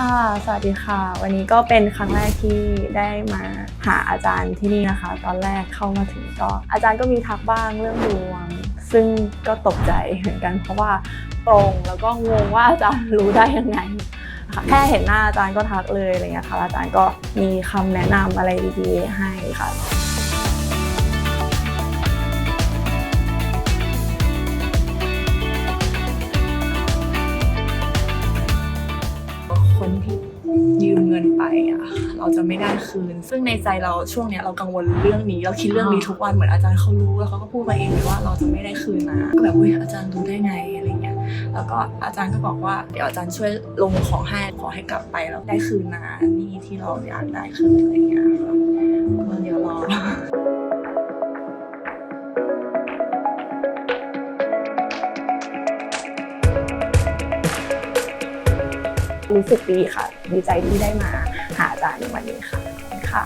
ค่ะ สวัสดีค่ะ วันนี้ก็เป็นครั้งแรกที่ได้มาหาอาจารย์ที่นี่นะคะ ตอนแรกเข้ามาถึงก็อาจารย์ก็มีทักบ้างเรื่องดวง ซึ่งก็ตกใจเหมือนกันเพราะว่าตรงแล้วก็งงว่าอาจารย์รู้ได้ยังไงค่ะแค่เห็นหน้าอาจารย์ก็ทักเลยอะไรเงี้ยค่ะอาจารย์ก็มีคำแนะนำอะไรดีๆให้ค่ะ คนที่ยืมเงินไปอะเราจะไม่ได้คืน ซึ่งในใจเราช่วงเนี้ยเรากังวลเรื่องนี้ เราคิดเรื่องนี้ทุกวันเหมือนอาจารย์เขารู้แล้วเขาก็พูดมาเองเลยว่าเราจะไม่ได้คืนนะก็แบบเฮ้ยอาจารย์รู้ได้ไงอะไรเงี้ยแล้วก็อาจารย์ก็บอกว่าเดี๋ยวอาจารย์ช่วยลงของให้ขอให้กลับไปแล้วได้คืนนะนี่ที่เราอยากได้คืนอะไรเงี้ย รู้สึกดีค่ะ ดีใจที่ได้มาหาอาจารย์ในวันนี้ค่ะค่ะ